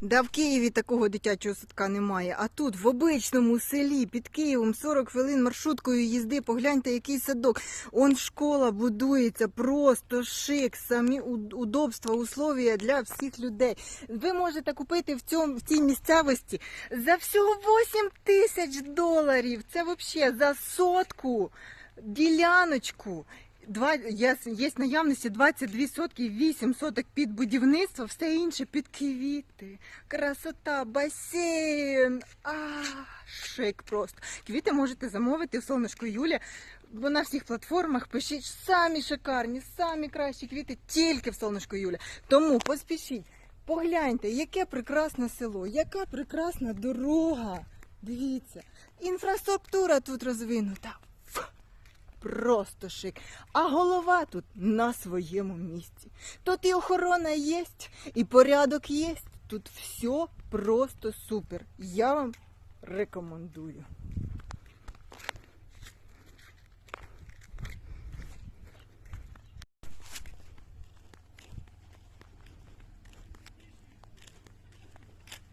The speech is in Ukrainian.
Да в Києві такого дитячого садка немає. А тут, в обичному селі, під Києвом, 40 хвилин маршруткою їзди. Погляньте, який садок. Он школа будується, просто шик, самі удобства, условия для всіх людей. Ви можете купити в, цьому, в цій місцевості за всього 8 тисяч доларів. Це взагалі за сотку діляночку. Два, є, є наявності 22 сотки, 8 соток під будівництво, все інше під квіти. Красота, басейн. А, шик просто. Квіти можете замовити в сонечко Юля. Бо на всіх платформах пишіть самі шикарні, самі кращі квіти тільки в сонечко Юля. Тому поспішіть, погляньте, яке прекрасне село, яка прекрасна дорога. Дивіться, інфраструктура тут розвинута. Просто шик. А голова тут на своєму місці. Тут і охорона є, і порядок є. Тут все просто супер. Я вам рекомендую.